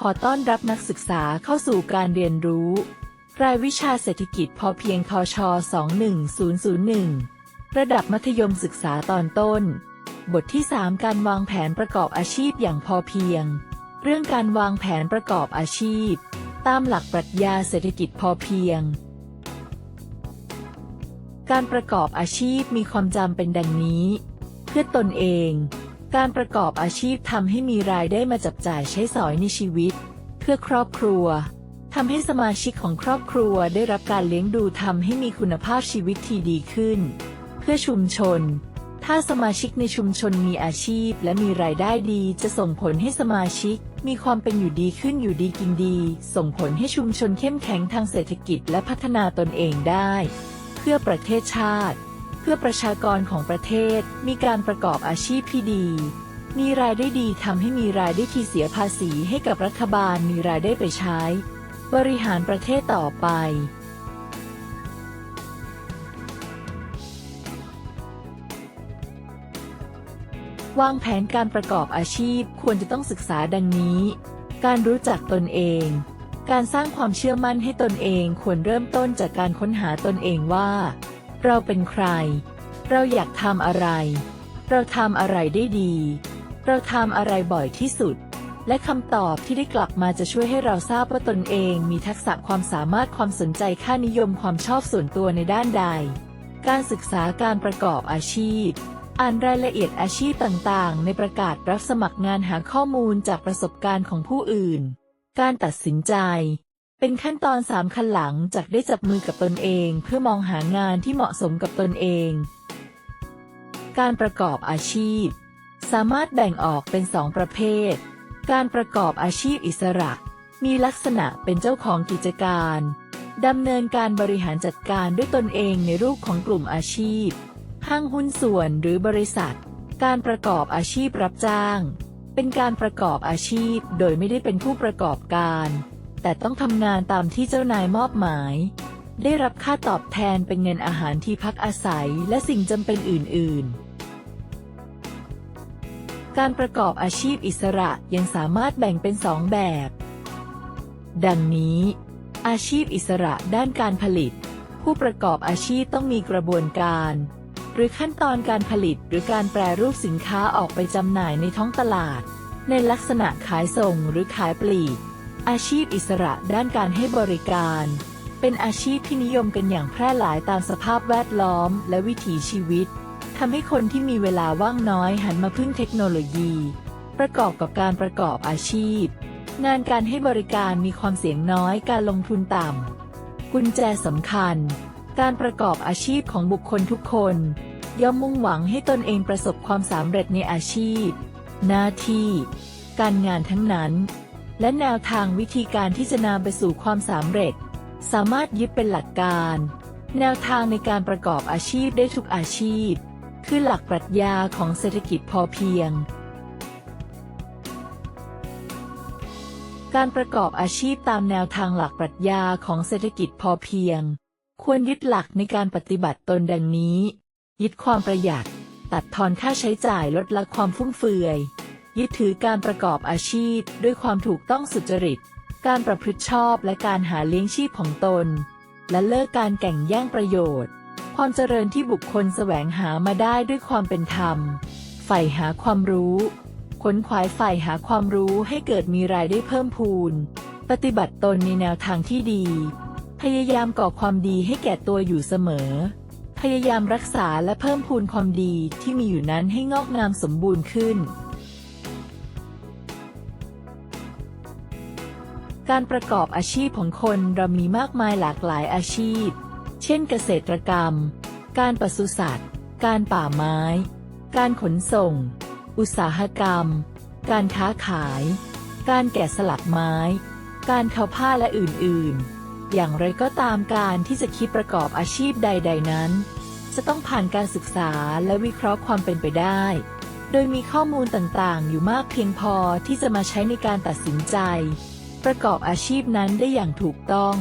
ขอต้อนรับนักศึกษาเข้าสู่การเรียนรู้ รายวิชาเศรษฐกิจพอเพียงทช21001 ระดับมัธยมศึกษาตอนต้น บทที่ 3 การวางแผนประกอบอาชีพอย่างพอเพียง เรื่องการวางแผนประกอบอาชีพ ตามหลักปรัชญาเศรษฐกิจพอเพียง การประกอบอาชีพมีความจำเป็นดังนี้ เพื่อตนเอง การประกอบอาชีพทำให้มีรายได้มาจับจ่ายใช้สอยในชีวิต เพื่อครอบครัวทำให้สมาชิกของครอบครัวได้รับการเลี้ยงดูทำให้มีคุณภาพชีวิตที่ดีขึ้น เพื่อชุมชน ถ้าสมาชิกในชุมชนมีอาชีพและมีรายได้ดีจะส่งผลให้สมาชิก มีความเป็นอยู่ดีขึ้นอยู่ดีกินดี ส่งผลให้ชุมชนเข้มแข็งทางเศรษฐกิจและพัฒนาตนเองได้ เพื่อประเทศชาติ พื่อประชากรของประเทศ มีการประกอบอาชีพที่ดี มีรายได้ดีทำให้มีรายได้ที่เสียภาษีให้กับรัฐบาลมีรายได้ไปใช้ บริหารประเทศต่อไปวางแผนการประกอบอาชีพควรจะต้องศึกษาดังนี้ การรู้จักตนเอง การสร้างความเชื่อมั่นให้ตนเองควรเริ่มต้นจากการค้นหาตนเองว่า เราเป็นใคร เราอยากทำอะไร เราทำอะไรได้ดี เราทำอะไรบ่อยที่สุด และคำตอบที่ได้กลับมาจะช่วยให้เราทราบว่าตนเองมีทักษะความสามารถความสนใจค่านิยมความชอบส่วนตัวในด้านใด การศึกษาการประกอบอาชีพ อ่านรายละเอียดอาชีพต่างๆ ในประกาศรับสมัครงานหาข้อมูลจากประสบการณ์ของผู้อื่น การตัดสินใจ เป็นขั้นตอนสามขั้นหลังจากได้จับมือกับตนเอง เพื่อมองหางานที่เหมาะสมกับตนเอง การประกอบอาชีพ สามารถแบ่งออกเป็นสองประเภท การประกอบอาชีพอิสระ มีลักษณะเป็นเจ้าของกิจการดำเนินการบริหารจัดการด้วยตนเองในรูปของกลุ่มอาชีพ ห้างหุ้นส่วนหรือบริษัท การประกอบอาชีพรับจ้าง เป็นการประกอบอาชีพโดยไม่ได้เป็นผู้ประกอบการ แต่ต้องทำงานตามที่เจ้านายมอบหมาย ได้รับค่าตอบแทนเป็นเงินอาหารที่พักอาศัยและสิ่งจำเป็นอื่น ๆการประกอบอาชีพอิสระยังสามารถแบ่งเป็นสองแบบ ดังนี้ อาชีพอิสระด้านการผลิต ผู้ประกอบอาชีพต้องมีกระบวนการ หรือขั้นตอนการผลิตหรือการแปรรูปสินค้าออกไปจำหน่ายในท้องตลาด ในลักษณะขายส่งหรือขายปลีก อาชีพอิสระด้านการให้บริการ เป็นอาชีพที่นิยมกันอย่างแพร่หลายตามสภาพแวดล้อมและวิถีชีวิตทำให้คนที่มีเวลาว่างน้อยหันมาพึ่งเทคโนโลยี ประกอบกับการประกอบอาชีพ งานการให้บริการมีความเสี่ยงน้อยการลงทุนต่ำกุญแจสำคัญ การประกอบอาชีพของบุคคลทุกคน ย่อมมุ่งหวังให้ตนเองประสบความสำเร็จในอาชีพ หน้าที่ การงานทั้งนั้น และแนวทางวิธีการที่จะนำไปสู่ความสำเร็จ สามารถยึดเป็นหลักการ แนวทางในการประกอบอาชีพได้ทุกอาชีพ คือหลักปรัชญาของเศรษฐกิจพอเพียง การประกอบอาชีพตามแนวทางหลักปรัชญาของเศรษฐกิจพอเพียง ควรยึดหลักในการปฏิบัติตนดังนี้ ยึดความประหยัด ตัดทอนค่าใช้จ่ายลดละความฟุ่มเฟือย ยึดถือการประกอบอาชีพ ด้วยความถูกต้องสุจริต การประพฤติชอบและการหาเลี้ยงชีพของตน และเลิกการแก่งแย่งประโยชน์ ความเจริญที่บุคคลแสวงหามาได้ด้วยความเป็นธรรมใฝ่หาความรู้ขนขวายใฝ่หาความรู้ให้เกิดมีรายได้เพิ่มพูน ปฏิบัติตนในแนวทางที่ดี พยายามก่อความดีให้แก่ตัวอยู่เสมอ พยายามรักษาและเพิ่มพูนความดีที่มีอยู่นั้นให้งอกงามสมบูรณ์ขึ้น การประกอบอาชีพของคนเรามีมากมายหลากหลายอาชีพ เช่นเกษตรกรรม การปศุสัตว์ การป่าไม้ การขนส่ง อุตสาหกรรม การค้าขาย การแกะสลักไม้ การทอผ้าและอื่นๆ อย่างไรก็ตามการที่จะคิดประกอบอาชีพใด ๆ นั้น จะต้องผ่านการศึกษาและวิเคราะห์ความเป็นไปได้ โดยมีข้อมูลต่างๆ อยู่มากเพียงพอที่จะมาใช้ในการตัดสินใจ ประกอบอาชีพนั้นได้อย่างถูกต้อง